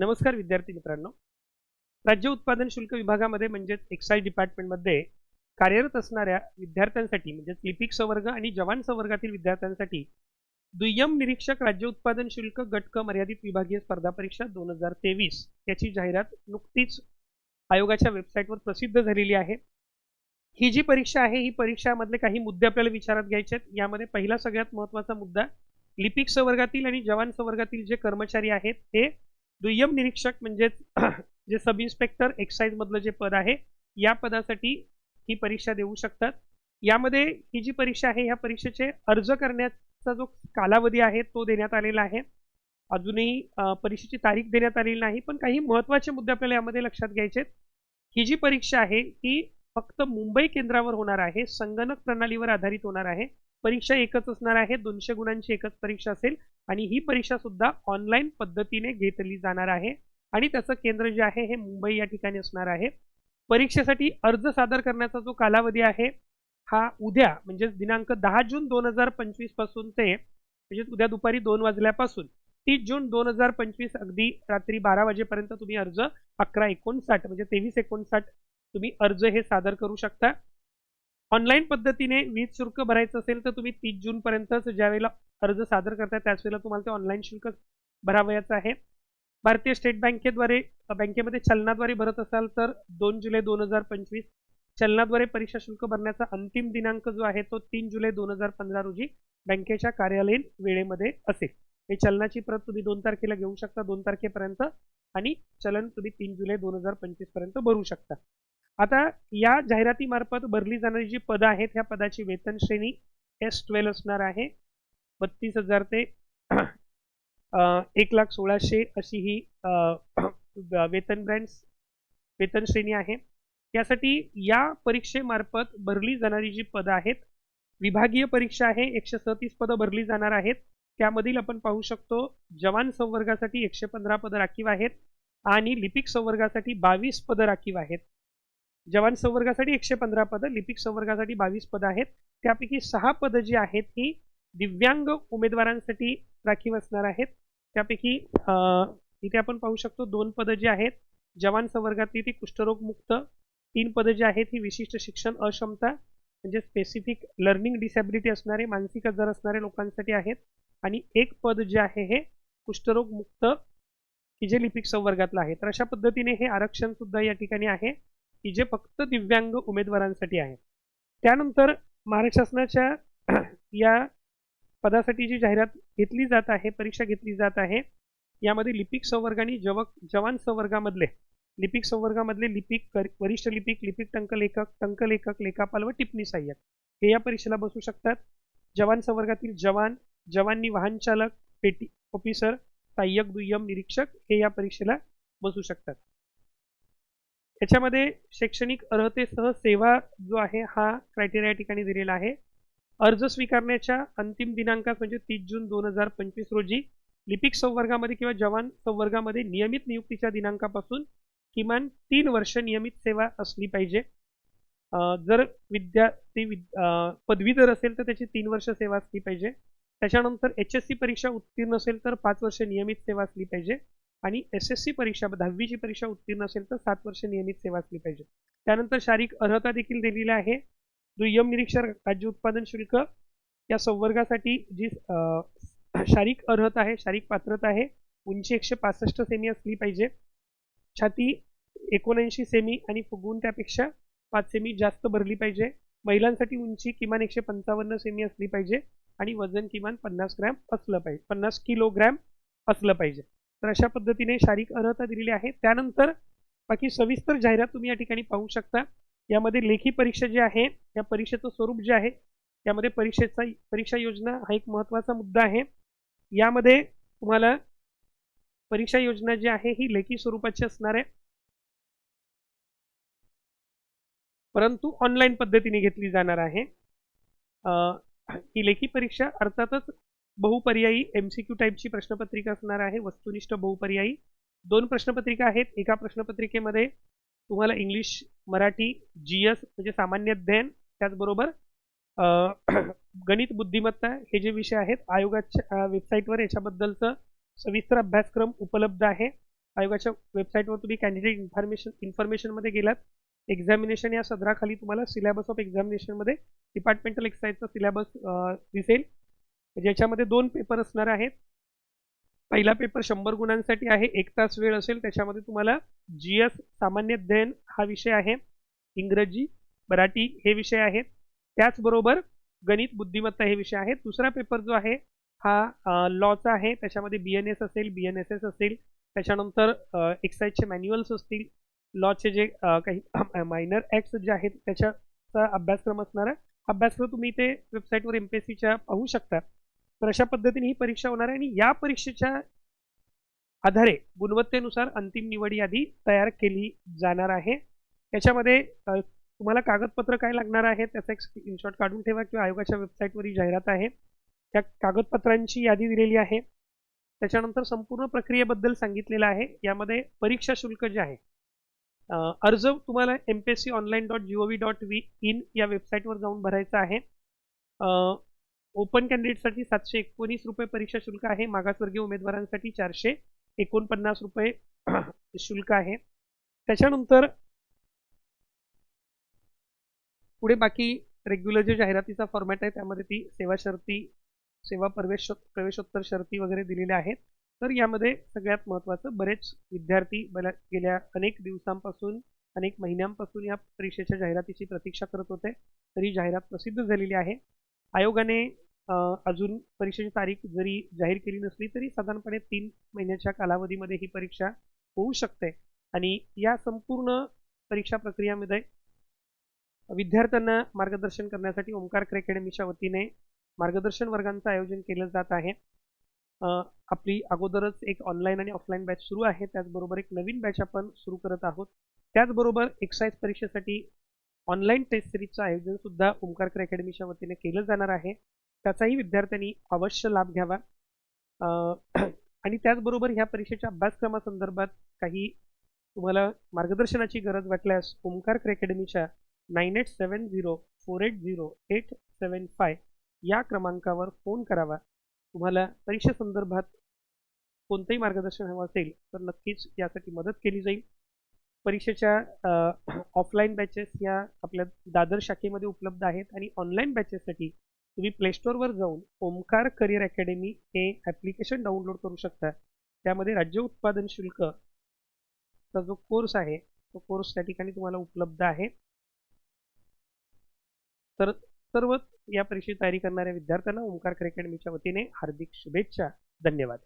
नमस्कार विद्यार्थी मित्रांनो. राज्य उत्पादन शुल्क विभागामध्ये म्हणजेच एक्साईज डिपार्टमेंटमध्ये कार्यरत असणाऱ्या विद्यार्थ्यांसाठी म्हणजेच लिपिक संवर्ग आणि जवान संवर्गातील विद्यार्थ्यांसाठी दुय्यम निरीक्षक राज्य उत्पादन शुल्क गटक मर्यादित विभागीय स्पर्धा परीक्षा दोन हजार तेवीस याची जाहिरात नुकतीच आयोगाच्या वेबसाईटवर प्रसिद्ध झालेली आहे. ही जी परीक्षा आहे ही परीक्षामधले काही मुद्दे आपल्याला विचारात घ्यायचे आहेत. यामध्ये पहिला सगळ्यात महत्त्वाचा मुद्दा लिपिक संवर्गातील आणि जवान संवर्गातील जे कर्मचारी आहेत हे दुय्यम निरीक्षक म्हणजेच जे सब इन्स्पेक्टर एक्साईज मधलं जे पद आहे या पदासाठी ही परीक्षा देऊ शकतात. यामध्ये ही जी परीक्षा आहे ह्या परीक्षेचे अर्ज करण्याचा जो कालावधी आहे तो देण्यात आलेला आहे. अजूनही परीक्षेची तारीख देण्यात आलेली नाही पण काही महत्त्वाचे मुद्दे आपल्याला यामध्ये लक्षात घ्यायचे आहेत. ही जी परीक्षा आहे ही फक्त मुंबई केंद्रावर होणार आहे संगणक प्रणालीवर आधारित होणार आहे. परीक्षा एकच असणार आहे दोनशे गुणांची एकच परीक्षा असेल आणि ही परीक्षा सुद्धा ऑनलाईन पद्धतीने घेतली जाणार आहे. आणि त्याचं केंद्र जे आहे हे मुंबई या ठिकाणी असणार आहे. परीक्षेसाठी अर्ज सादर करण्याचा जो कालावधी आहे हा उद्या म्हणजे दिनांक दहा जून दोन हजार पंचवीसपासून ते म्हणजे उद्या दुपारी दोन वाजल्यापासून तीस जून दोन हजार पंचवीस अगदी रात्री बारा वाजेपर्यंत तुम्ही अर्ज अकरा एकोणसाठ म्हणजे तेवीस एकोणसाठ तुम्ही अर्ज हे सादर करू शकता. ऑनलाईन पद्धतीने वीज शुल्क भरायचं असेल तर तुम्ही तीस जूनपर्यंतच ज्यावेळेला अर्ज सादर करताय त्याच वेळेला तुम्हाला ते ऑनलाईन शुल्क भरावयाचं आहे. भारतीय स्टेट बँकेद्वारे बँकेमध्ये चलनाद्वारे भरत असाल तर दोन जुलै दोन हजार पंचवीस चलनाद्वारे परीक्षा शुल्क भरण्याचा अंतिम दिनांक जो आहे तो तीन जुलै दोन हजार पंधरा रोजी बँकेच्या कार्यालयीन वेळेमध्ये असेल. हे चलनाची प्रत तुम्ही दोन तारखेला घेऊ शकता दोन तारखेपर्यंत आणि चलन तुम्ही तीन जुलै दोन हजार पंचवीसपर्यंत भरू शकता. आता या जाहिरातीमार्फत भरली जाणारी जी पदं आहेत ह्या पदाची वेतन श्रेणी एस ट्वेल्व असणार आहे. बत्तीस हजार ते एक लाख सोळाशे अशी ही वेतन ब्रँड्स वेतन श्रेणी आहे. यासाठी या परीक्षेमार्फत भरली जाणारी जी पदं आहेत विभागीय परीक्षा आहे एकशे सतीस पदं भरली जाणार आहेत. त्यामधील आपण पाहू शकतो जवान संवर्गासाठी एकशे पंधरा पदं राखीव आहेत आणि लिपिक संवर्गासाठी बावीस पदं राखीव आहेत. जवान संवर्गासाठी एकशे पंधरा पदं लिपिक संवर्गासाठी बावीस पदं आहेत. त्यापैकी सहा पदं जी आहेत ही दिव्यांग उमेदवारांसाठी राखीव असणार आहेत. त्यापैकी इथे आपण पाहू शकतो दोन पदं जी आहेत जवान संवर्गातली ती कुष्ठरोगमुक्त. तीन पदं जी आहेत ही विशिष्ट शिक्षण अक्षमता म्हणजे स्पेसिफिक लर्निंग डिसॅबिलिटी असणारे मानसिक आजार असणारे लोकांसाठी आहेत. आणि एक पद जे आहे हे कुष्ठरोगमुक्त की जे लिपिक संवर्गातलं आहे. तर अशा पद्धतीने हे आरक्षण सुद्धा या ठिकाणी आहे. की जे फक्त दिव्यांग उमेदवारांसाठी आहे. त्यानंतर महाराष्ट्र शासनाच्या या पदासाठी जी जाहिरात घेतली जात आहे परीक्षा घेतली जात आहे यामध्ये लिपिक संवर्ग आणि जवक जवान संवर्गामधले लिपिक संवर्गामधले लिपिक कर- वरिष्ठ लिपिक लिपिक टंकलेखक टंकलेखक लेखापाल व टिप्पणी सहाय्यक हे या परीक्षेला बसू शकतात. जवान संवर्गातील जवान जवानी वाहन चालक पेटी ऑफिसर सहाय्यक दुय्यम निरीक्षक हे या परीक्षेला बसू शकतात. याच्यामध्ये शैक्षणिक अर्हतेसह सेवा जो आहे हा क्रायटेरिया या ठिकाणी दिलेला आहे. अर्ज स्वीकारण्याच्या अंतिम दिनांकात म्हणजे तीस जून दोन हजार पंचवीस रोजी लिपिक संवर्गामध्ये किंवा जवान संवर्गामध्ये नियमित नियुक्तीच्या दिनांकापासून किमान तीन वर्ष नियमित सेवा असली पाहिजे. जर विद्यार्थी विद- पदवीधर असेल तर त्याची तीन वर्ष सेवा असली पाहिजे. त्याच्यानंतर एच एस सी परीक्षा उत्तीर्ण असेल तर पाच वर्ष नियमित सेवा असली पाहिजे. आणि एस एस सी परीक्षा दहावीची परीक्षा उत्तीर्ण असेल तर सात वर्ष नियमित सेवा असली पाहिजे. त्यानंतर शारीरिक अर्हता देखील दिलेली आहे. दुय्यम निरीक्षक राज्य उत्पादन शुल्क या संवर्गासाठी जी शारीरिक अर्हता आहे शारीरिक पात्रता आहे उंची एकशे पासष्ट सेमी असली पाहिजे. छाती एकोणऐंशी सेमी आणि फुगवून त्यापेक्षा पाच सेमी जास्त भरली पाहिजे. महिलांसाठी उंची किमान एकशे पंचावन्न सेमी असली पाहिजे आणि वजन किमान पन्नास ग्रॅम असलं पाहिजे पन्नास किलोग्रॅम असलं पाहिजे. तर अशा पद्धतीने शारीरिक अर्हता दिलेली आहे. त्यानंतर बाकी सविस्तर जाहिरात तुम्ही या ठिकाणी पाहू शकता. यामध्ये लेखी परीक्षा जी आहे या परीक्षेचं स्वरूप जे आहे यामध्ये परीक्षेचा परीक्षा योजना हा एक महत्त्वाचा मुद्दा आहे. यामध्ये तुम्हाला परीक्षा योजना जी आहे ही लेखी स्वरूपाची असणार आहे. परंतु ऑनलाईन पद्धतीने घेतली जाणार आहे. ही लेखी परीक्षा अर्थातच बहुपर्यायी एम सी क्यू टाईपची प्रश्नपत्रिका असणार आहे वस्तुनिष्ठ बहुपर्यायी. दोन प्रश्नपत्रिका आहेत. एका प्रश्नपत्रिकेमध्ये तुम्हाला इंग्लिश मराठी जी एस म्हणजे सामान्य अध्ययन त्याचबरोबर गणित बुद्धिमत्ता हे जे विषय आहेत आयोगाच्या वेबसाईटवर याच्याबद्दलचं सविस्तर अभ्यासक्रम उपलब्ध आहे. आयोगाच्या वेबसाईटवर तुम्ही कॅन्डिडेट इन्फॉर्मेशन इन्फॉर्मेशनमध्ये गेलात. एक्झामिनेशन या सदराखाली तुम्हाला सिलेबस ऑफ एक्झामिनेशनमध्ये डिपार्टमेंटल एक्साईजचा सिलेबस दिसेल. ज्याच्यामध्ये दोन पेपर असणार आहेत. पहिला पेपर शंभर गुणांसाठी आहे एक तास वेळ असेल त्याच्यामध्ये तुम्हाला जी एस सामान्य अध्ययन हा विषय आहे. इंग्रजी मराठी हे विषय आहेत. त्याचबरोबर गणित बुद्धिमत्ता हे विषय आहेत. दुसरा पेपर जो आहे हा लॉचा आहे. त्याच्यामध्ये बी एन एस असेल बी एन एस एस असेल. त्याच्यानंतर एक्साईजचे मॅन्युअल्स असतील. लॉचे जे काही मायनर ॲक्ट्स जे आहेत त्याच्याचा अभ्यासक्रम असणार आहे. अभ्यासक्रम तुम्ही ते वेबसाईटवर एम पी एस सीच्या पाहू शकता. तर अशा पद्धतीने ही परीक्षा होणार आहे आणि या परीक्षेच्या आधारे गुणवत्तेनुसार अंतिम निवड यादी तयार केली जाणार आहे. त्याच्यामध्ये तुम्हाला कागदपत्र काय लागणार आहे त्याचा एक स्क्रीनशॉट काढून ठेवा किंवा आयोगाच्या वेबसाईटवरील जाहिरात आहे. त्या कागदपत्रांची यादी दिलेली आहे. त्याच्यानंतर संपूर्ण प्रक्रियेबद्दल सांगितलेलं आहे. यामध्ये परीक्षा शुल्क जे आहे अर्ज तुम्हाला M P S C online dot G O V dot V in या वेबसाईटवर जाऊन भरायचा आहे. ओपन कॅन्डिडेटसाठी सातशे एकोणीस रुपये परीक्षा शुल्क आहे. मागासवर्गीय उमेदवारांसाठी चारशे एकोणपन्नास रुपये शुल्क आहे. त्याच्यानंतर पुढे बाकी रेग्युलर जे जाहिरातीचा फॉर्मॅट आहे त्यामध्ये ती सेवा शर्ती सेवा प्रवेश प्रवेशोत्तर शर्ती वगैरे दिलेल्या आहेत. तर यामध्ये सगळ्यात महत्त्वाचं बरेच विद्यार्थी बऱ्या गेल्या अनेक दिवसांपासून अनेक महिन्यांपासून या परीक्षेच्या जाहिरातीची प्रतीक्षा करत होते. तरी जाहिरात प्रसिद्ध झालेली आहे. आयोगाने अजून परीक्षेची तारीख जरी जाहीर केली नसली तरी साधारणपणे तीन महिन्याच्या कालावधीमध्ये ही परीक्षा होऊ शकते. आणि या संपूर्ण परीक्षा प्रक्रियामध्ये विद्यार्थ्यांना मार्गदर्शन करण्यासाठी ओंकार अकॅडमीच्या वतीने मार्गदर्शन वर्गांचं आयोजन केलं जात आहे. आपली अगोदरच एक ऑनलाईन आणि ऑफलाईन बॅच सुरू आहे. त्याचबरोबर एक नवीन बॅच आपण सुरू करत आहोत. त्याचबरोबर एक्साईज परीक्षेसाठी ऑनलाईन टेस्ट सिरीजचं आयोजन सुद्धा ओंकारकर अकॅडमीच्या वतीने केलं जाणार आहे. त्याचाही विद्यार्थ्यांनी अवश्य लाभ घ्यावा. आणि त्याचबरोबर ह्या परीक्षेच्या अभ्यासक्रमासंदर्भात काही तुम्हाला मार्गदर्शनाची गरज वाटल्यास ओंकारकर अकॅडमीच्या nine eight seven zero four eight zero eight seven five या क्रमांकावर फोन करावा. तुम्हाला परीक्षेसंदर्भात कोणतंही मार्गदर्शन हवं असेल तर नक्कीच यासाठी मदत केली जाईल. परीक्षेच्या ऑफलाईन बॅचेस या आपल्या दादर शाखेमध्ये उपलब्ध आहेत आणि ऑनलाईन बॅचेससाठी तुम्ही प्लेस्टोअरवर जाऊन ओमकार करिअर अकॅडमी हे ॲप्लिकेशन डाउनलोड करू शकता. त्यामध्ये राज्य उत्पादन शुल्क चा जो कोर्स आहे तो कोर्स त्या ठिकाणी तुम्हाला उपलब्ध आहे. तर सर्व या परीक्षेची तयारी करणाऱ्या विद्यार्थ्यांना ओंकार अकॅडमीच्या वतीने हार्दिक शुभेच्छा. धन्यवाद.